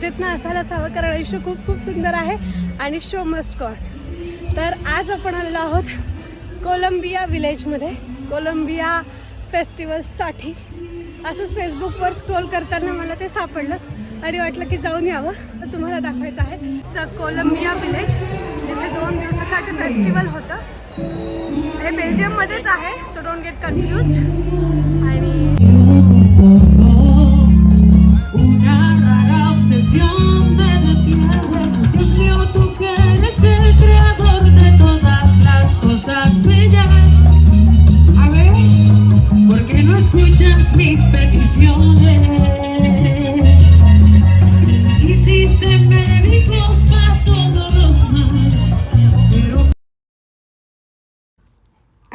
मजेत ना असायलाच हवं कारण आयुष्य खूप खूप सुंदर आहे आणि शो मस्ट गॉड तर आज आपण आलेलो आहोत कोलंबिया विलेजमध्ये कोलंबिया फेस्टिवलसाठी असंच फेसबुकवर स्क्रोल करताना मला ते सापडलं आणि वाटलं की जाऊन यावं. तर तुम्हाला दाखवायचं आहे. स कोलंबिया विलेज जिथे दोन दिवसासाठी फेस्टिवल होतं. हे बेल्जियममध्येच आहे सो डोंट गेट कन्फ्युज आणि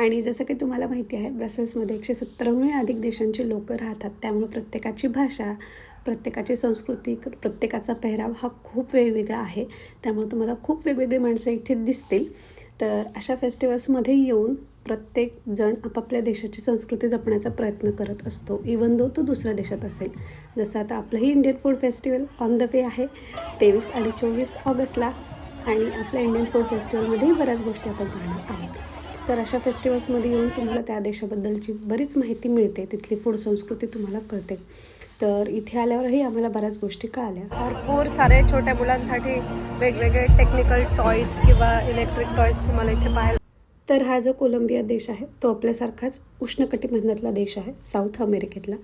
आणि जसं की तुम्हाला माहिती आहे ब्रसेल्समध्ये एकशे सत्तरहून अधिक देशांचे लोक राहतात. त्यामुळे प्रत्येकाची भाषा प्रत्येकाची संस्कृती प्रत्येकाचा पेहराव हा खूप वेगवेगळा आहे. त्यामुळे तुम्हाला खूप वेगवेगळी माणसं इथे दिसतील. तर अशा फेस्टिवल्समध्ये येऊन प्रत्येक जण आपापल्या देशाची संस्कृती जपण्याचा प्रयत्न करत असतो. इवन दो तो दुसऱ्या देशात असेल. जसं आता आपलंही Indian food festival on the way आहे तेवीस आणि चोवीस ऑगस्टला. आणि आपल्या इंडियन फूड फेस्टिवलमध्येही बऱ्याच गोष्टी आपण पाहणार आहेत. तर अशा फेस्टिवल्समध्ये येऊन तुम्हाला त्या देशाबद्दलची बरीच माहिती मिळते. तिथली फूड संस्कृती तुम्हाला कळते. तर इथे आल्यावरही आम्हाला बऱ्याच गोष्टी कळाल्या. भरपूर सारे छोट्या मुलांसाठी वेगवेगळे टेक्निकल टॉईज किंवा इलेक्ट्रिक टॉईज तुम्हाला इथे पाहायला तर हा जो कोलंबिया देश आहे तो आपल्यासारखाच उष्णकटिबंधातला देश आहे साऊथ अमेरिकेतला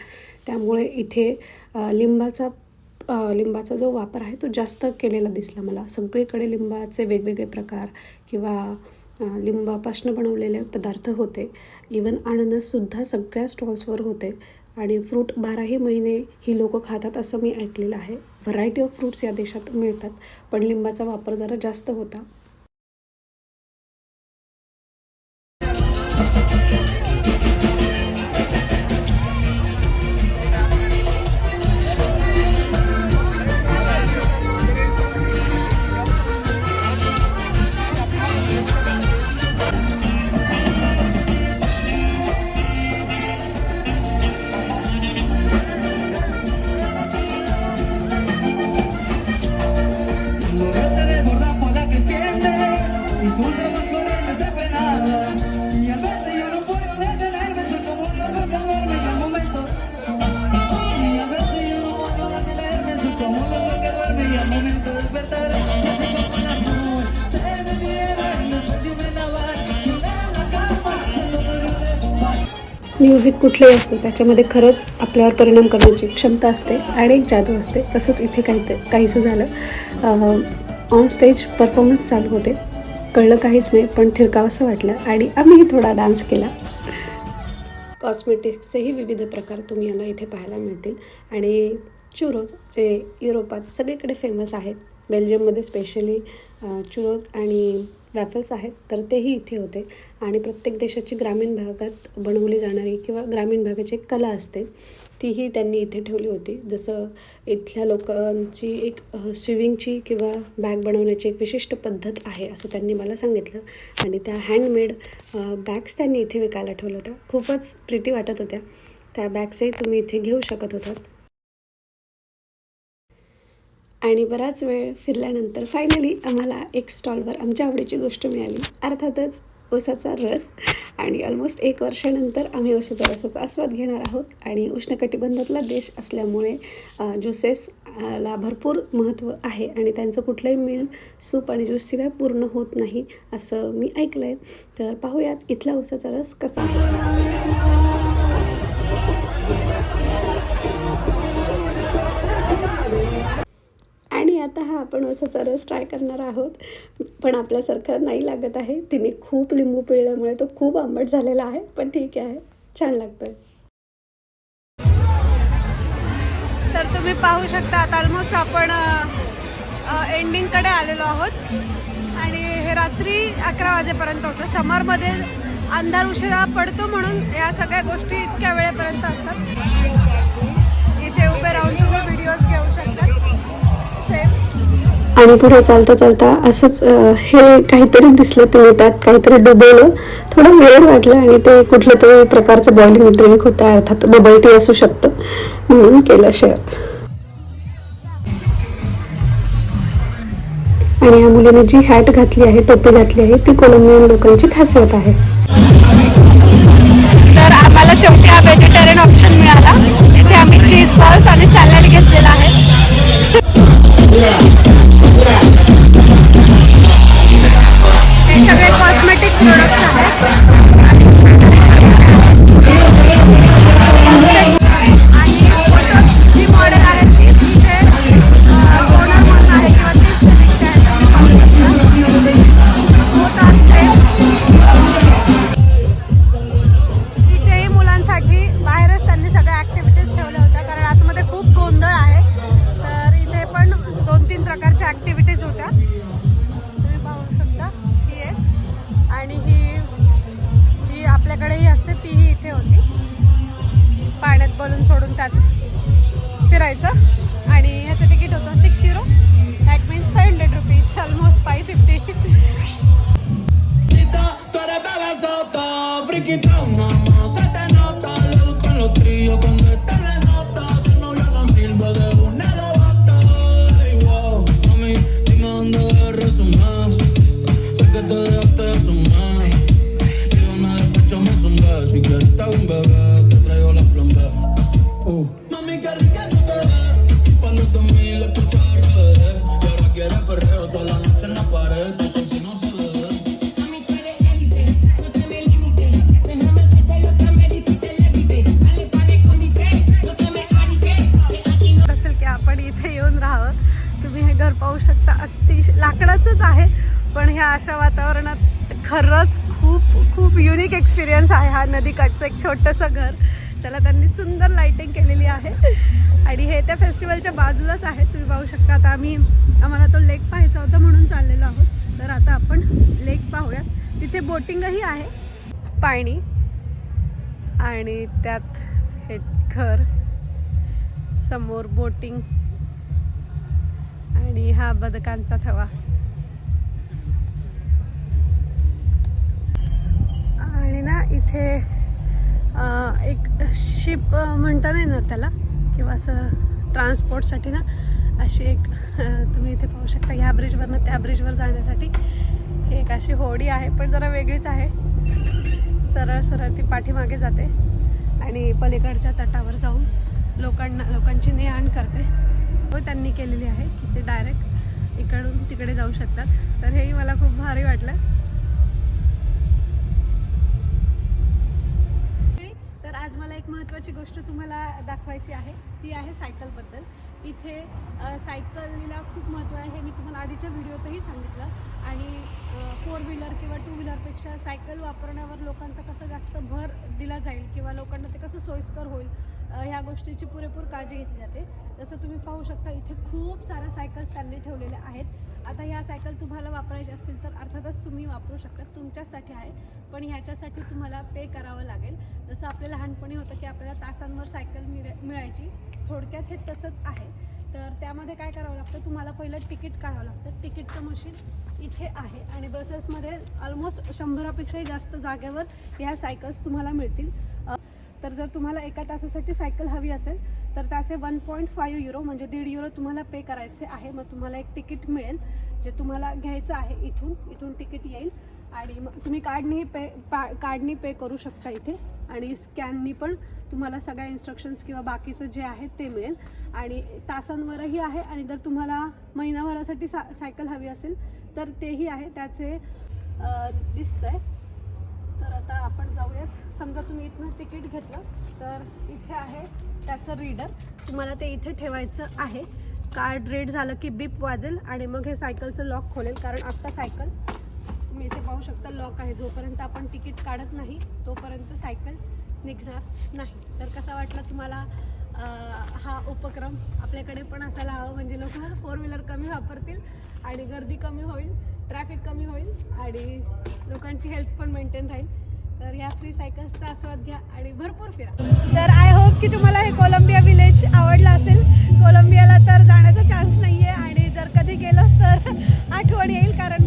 त्यामुळे इथे लिंबाचा लिंबाचा जो वापर आहे तो जास्त केलेला दिसला मला. सगळीकडे लिंबाचे वेगवेगळे प्रकार किंवा लिंबापासनं बनवलेले पदार्थ होते. इवन अननससुद्धा सगळ्या स्टॉल्सवर होते. आणि फ्रूट बाराही महिने ही लोकं खातात असं मी ऐकलेलं आहे. व्हरायटी ऑफ फ्रूट्स या देशात मिळतात पण लिंबाचा वापर जरा जास्त होता. म्युझिक कुठलंही असो त्याच्यामध्ये खरंच आपल्यावर परिणाम करण्याची क्षमता असते आणि एक जादू असते. तसंच इथे काही ते काहीसं झालं. ऑन स्टेज परफॉर्मन्स चालू होते. कळलं काहीच नाही पण थिरकावंसं वाटलं आणि आम्हीही थोडा डान्स केला. कॉस्मेटिक्सचेही विविध प्रकार तुम्ही याला इथे पाहायला मिळतील. आणि चुरोज जे युरोपात सगळीकडे फेमस आहेत बेल्जियममध्ये स्पेशली चुरोज आणि वॅफल्स आहेत तर तेही इथे होते. आणि प्रत्येक देशाची ग्रामीण भागात बनवली जाणारी किंवा ग्रामीण भागाची एक कला असते तीही त्यांनी इथे ठेवली होती. जसं इथल्या लोकांची एक स्विमिंगची किंवा बॅग बनवण्याची एक विशिष्ट पद्धत आहे असं त्यांनी मला सांगितलं. आणि त्या हँडमेड बॅग्स त्यांनी इथे विकायला ठेवल्या होत्या. खूपच प्रिटी वाटत होत्या. त्या बॅग्सही तुम्ही इथे घेऊ शकत होतात. आणि बराच वेळ फिरल्यानंतर फायनली आम्हाला एक स्टॉलवर आमच्या आवडीची गोष्ट मिळाली. अर्थातच ऊसाचा रस. आणि ऑलमोस्ट एक वर्षानंतर आम्ही ऊसाच्या रसाचा आस्वाद घेणार आहोत. आणि उष्णकटिबंधातला देश असल्यामुळे ज्युसेस ला भरपूर महत्त्व आहे. आणि त्यांचं कुठलंही मिल सूप आणि ज्यूसशिवाय पूर्ण होत नाही असं मी ऐकलं आहे तर पाहूयात इथला ऊसाचा रस कसा आहे. हा आपण असं रस ट्राय करणार आहोत. पण आपल्यासारखा नाही लागत आहे. तिने खूप लिंबू पिळल्यामुळे तो खूप आंबट झालेला आहे. पण ठीक आहे. छान लागतोय. तर तुम्ही पाहू शकता आता ऑलमोस्ट आपण एंडिंगकडे आलेलो आहोत. आणि हे रात्री अकरा वाजेपर्यंत होतं. समरमध्ये अंधार उशिरा पडतो म्हणून या सगळ्या गोष्टी इतक्या वेळेपर्यंत असतात. आणि पुढे चालता चालता असंच हे काहीतरी दिसलं तिने त्यात काहीतरी डुबवलं. थोडं वेळ वाटलं आणि ते कुठलं तरी प्रकारचं बॉइलिंग ड्रिंक होतं अर्थात बबल टी असू शकतं म्हणून केलं शेअर आणि या मुलीने जी हॅट घातली आहे टोपी घातली आहे ती कोलंबियन लोकांची खासियत आहे. तर आम्हाला शेवटी हा व्हेजिटेरियन ऑप्शन मिळाला. तिथे आम्ही चीज बॉल्स आणि सॅलड घेतलेला आहे. त्यात फिरायचं? युनिक एक्सपिरियन्स आहे हा नदीकाठचं एक छोटंसं घर. त्याला त्यांनी सुंदर लाइटिंग केलेली आहे. आणि हे त्या फेस्टिवलच्या बाजूलाच आहे. तुम्ही पाहू शकता आता आम्ही आम्हाला तो लेक पाहायचा होता म्हणून चाललेलो आहोत. तर आता आपण लेक पाहूयात. तिथे बोटिंगही आहे. पाणी आणि त्यात हे घर. समोर बोटिंग आणि हा बदकांचा थवा. आणि ना इथे एक शिप म्हणता नाही येणार त्याला. किंवा असं ट्रान्सपोर्टसाठी ना अशी एक तुम्ही इथे पाहू शकता ह्या ब्रिजवरनं त्या ब्रिजवर जाण्यासाठी. ही एक अशी होडी आहे पण जरा वेगळीच आहे. सरळ सरळ ती पाठीमागे जाते. आणि पलीकडच्या तटावर जाऊन लोकांना लोकांची ने आण करते. व त्यांनी केलेली आहे की ते डायरेक्ट इकडून तिकडे जाऊ शकतात. तर हेही मला खूप भारी वाटलं. महत्त्वाची गोष्ट तुम्हाला दाखवायची आहे ती आहे सायकलबद्दल. इथे सायकलीला खूप महत्त्व आहे हे मी तुम्हाला आधीच्या व्हिडिओतही सांगितलं. आणि फोर व्हीलर किंवा टू व्हीलरपेक्षा सायकल वापरण्यावर लोकांचा कसं जास्त भर दिला जाईल किंवा लोकांना ते कसं सोयीस्कर होईल ह्या गोष्टीची पुरेपूर काळजी घेतली जाते. जसं तुम्ही पाहू शकता इथे खूप साऱ्या सायकल्स त्यांनी ठेवलेल्या आहेत. आता ह्या सायकल तुम्हाला वापरायच्या असतील तर अर्थातच तुम्ही वापरू शकता. तुमच्यासाठी आहे पण ह्याच्यासाठी तुम्हाला पे करावं लागेल. जसं आपल्या लहानपणी होतं की आपल्याला तासांवर सायकल मिळ मिळायची. थोडक्यात हे तसंच आहे. तर त्यामध्ये काय करावं लागतं? तुम्हाला पहिलं तिकीट काढावं लागतं. तिकीटचं मशीन इथे आहे आणि बसेसमध्ये ऑलमोस्ट शंभरापेक्षाही जास्त जागेवर ह्या सायकल्स तुम्हाला मिळतील. तर जर तुम्हाला एका तासासाठी सायकल हवी असेल तर त्याचे वन पॉईंट फाईव्ह युरो म्हणजे दीड युरो तुम्हाला पे करायचे आहे. मग तुम्हाला एक तिकीट मिळेल जे तुम्हाला घ्यायचं आहे इथून इथून तिकीट येईल. आणि मग तुम्ही कार्डनी पे पा कार्डनी पे करू शकता इथे. आणि स्कॅननी पण तुम्हाला सगळ्या इन्स्ट्रक्शन्स किंवा बाकीचं जे आहे ते मिळेल. आणि तासांवरही आहे. आणि जर तुम्हाला महिनाभरासाठी सा सायकल हवी असेल तर तेही आहे. त्याचे दिसतं आहे तर आता आपण जाऊयात. समजा तुम्ही इथनं तिकीट घेतलं तर इथे आहे त्याचं रीडर तुम्हाला ते इथे ठेवायचं आहे. कार्ड रेड झालं की बीप वाजेल आणि मग हे सायकलचं लॉक खोलेल कारण आत्ता सायकल तुम्ही इथे पाहू शकता लॉक आहे. जोपर्यंत आपण तिकीट काढत नाही तोपर्यंत सायकल निघणार नाही. तर कसा वाटला तुम्हाला हा उपक्रम आपल्याकडे पण असायला हवा. म्हणजे लोक फोर व्हीलर कमी वापरतील आणि गर्दी कमी होईल ट्रॅफिक कमी होईल आणि लोकांची हेल्थ पण मेंटेन राहील. तर ह्या फ्री सायकल्सचा आस्वाद घ्या आणि भरपूर फिरा. तर आय होप की तुम्हाला हे कोलंबिया विलेज आवडलं असेल. कोलंबियाला तर जाण्याचा चान्स नाही आहे आणि जर कधी गेलंच तर आठवण येईल कारण